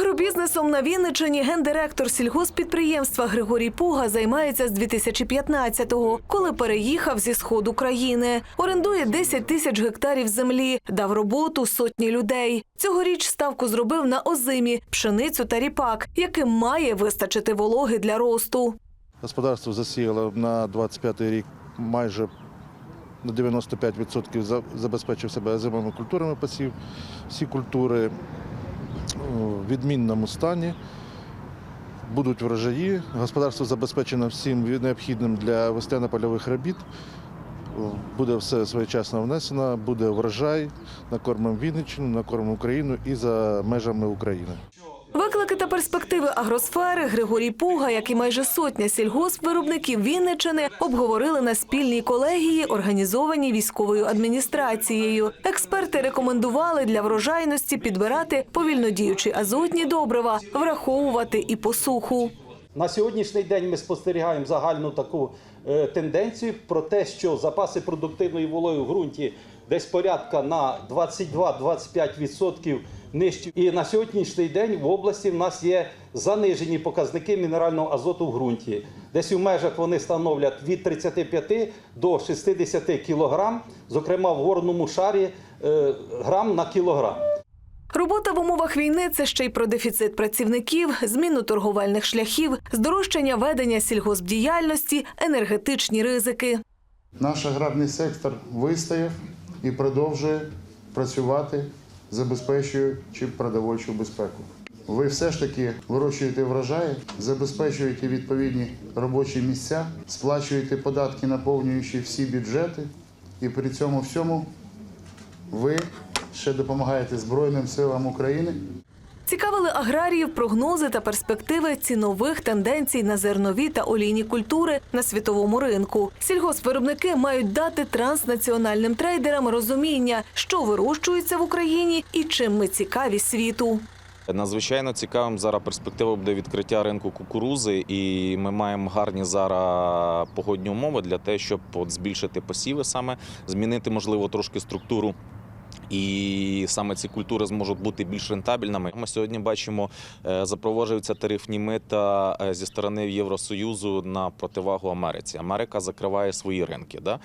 Агробізнесом на Вінниччині гендиректор сільгоспідприємства Григорій Пуга займається з 2015-го, коли переїхав зі сходу країни. Орендує 10 тисяч гектарів землі, дав роботу сотні людей. Цьогоріч ставку зробив на озимі, пшеницю та ріпак, яким має вистачити вологи для росту. Господарство засіяло на 25-й рік майже на 95% за- забезпечив себе озимими культурами посів. Всі культури відмінному стані. Будуть врожаї. Господарство забезпечено всім необхідним для весняно-польових робіт. Буде все своєчасно внесено, буде врожай, накормимо Вінниччину, накормимо Україну і за межами України. Та перспективи агросфери Григорій Пуга, як і майже сотня сільгоспвиробників Вінниччини, обговорили на спільній колегії, організованій військовою адміністрацією. Експерти рекомендували для врожайності підбирати повільнодіючі азотні добрива, враховувати і посуху. На сьогоднішній день ми спостерігаємо загальну таку е, тенденцію про те, що запаси продуктивної вологи в ґрунті десь порядка на 22-25% нижчі. І на сьогоднішній день в області в нас є занижені показники мінерального азоту в ґрунті. Десь у межах вони становлять від 35 до 60 кілограм, зокрема в горному шарі е, грам на кілограм. Робота в умовах війни це ще й про дефіцит працівників, зміну торговельних шляхів, здорожчання ведення сільгоспдіяльності, енергетичні ризики. Наш аграрний сектор вистояв і продовжує працювати, забезпечуючи продовольчу безпеку. Ви все ж таки вирощуєте врожаї, забезпечуєте відповідні робочі місця, сплачуєте податки, наповнюючи всі бюджети, і при цьому всьому ви ще допомагаєте Збройним силам України. Цікавили аграріїв прогнози та перспективи цінових тенденцій на зернові та олійні культури на світовому ринку. Сільгоспвиробники мають дати транснаціональним трейдерам розуміння, що вирощується в Україні і чим ми цікаві світу. Надзвичайно цікавим зараз перспектива буде відкриття ринку кукурузи, і ми маємо гарні зараз погодні умови для того, щоб от збільшити посіви, саме змінити можливо трошки структуру. І саме ці культури зможуть бути більш рентабельними. Ми сьогодні бачимо, е, запроваджуються тарифні мита е, зі сторони Євросоюзу на противагу Америці. Америка закриває свої ринки. Да?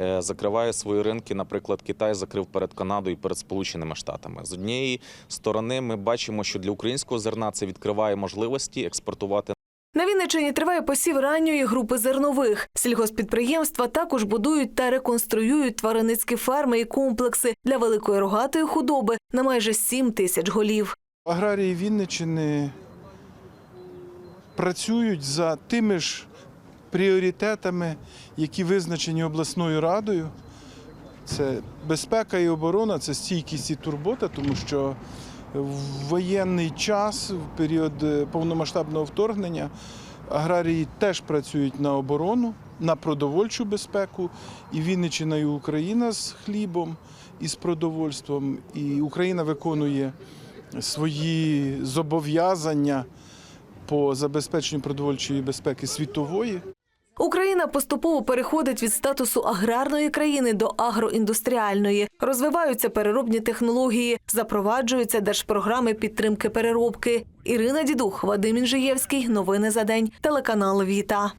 Е, Закриває свої ринки. Наприклад, Китай закрив перед Канадою і перед Сполученими Штатами. З однієї сторони, ми бачимо, що для українського зерна це відкриває можливості експортувати На Вінниччині триває посів ранньої групи зернових. Сільгоспідприємства також будують та реконструюють тваринницькі ферми і комплекси для великої рогатої худоби на майже 7 тисяч голів. Аграрії Вінниччини працюють за тими ж пріоритетами, які визначені обласною радою. Це безпека і оборона, це стійкість і турбота, тому що в воєнний час, в період е, повномасштабного вторгнення, аграрії теж працюють на оборону, на продовольчу безпеку. І Вінниччина, і Україна з хлібом і з продовольством. І Україна виконує свої зобов'язання по забезпеченню продовольчої безпеки світової. Україна поступово переходить від статусу аграрної країни до агроіндустріальної. Розвиваються переробні технології, запроваджуються держпрограми підтримки переробки. Ірина Дідух, Вадим Інжиєвський. Новини за день. Телеканал Віта.